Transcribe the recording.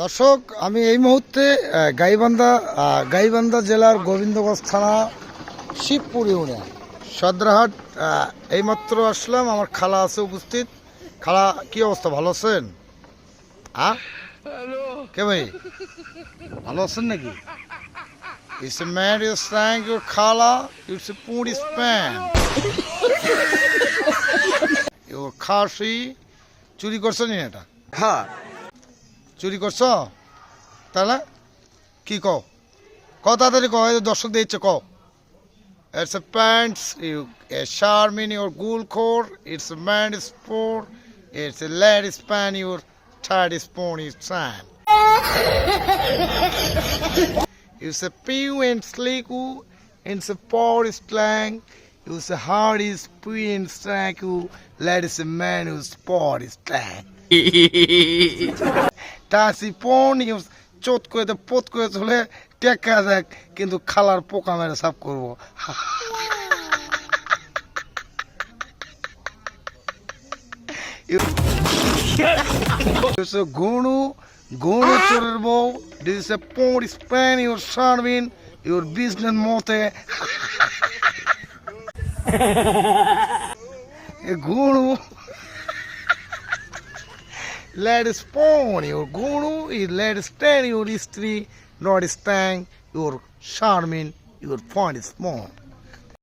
দর্শক আমি এই মুহূর্তে গাইবান্ধা গাইবান্ধা জেলার গোবিন্দগঞ্জ থানা শিবপুর ইউনিয়ন। সদরহাট এইমাত্র আসলাম আমার খালা আছে উপস্থিত। খালা কি অবস্থা ভালো আছেন? হ্যাঁ কে ভাই? ভালো আছেন নাকি? It's a man is thank your খালা It's a পুরি স্প্যান Your খাসি চুরি করছেন নি এটা? হ্যাঁ। চুরি করছ তাহলে কি কও ক তাড়াতাড়ি কও দর্শক দিচ্ছে কও It's a pants, you a charming your ghoul core, it's a man sport, it's a lady span your spoon is time. It's a pew and sliku, it's a power slang, it's a hard is pee and stank ladies a man who's sport is slang. টাসি পন use চোট করে পোত করে চলে টেকা যাক কিন্তু খালার পোকা মেরে সাফ করব। গুণু গুণু চোরের বউ this a span your serving your business মতে গুণু Let us spawn your guru, let us stand your history, not stand your charming, your fond small.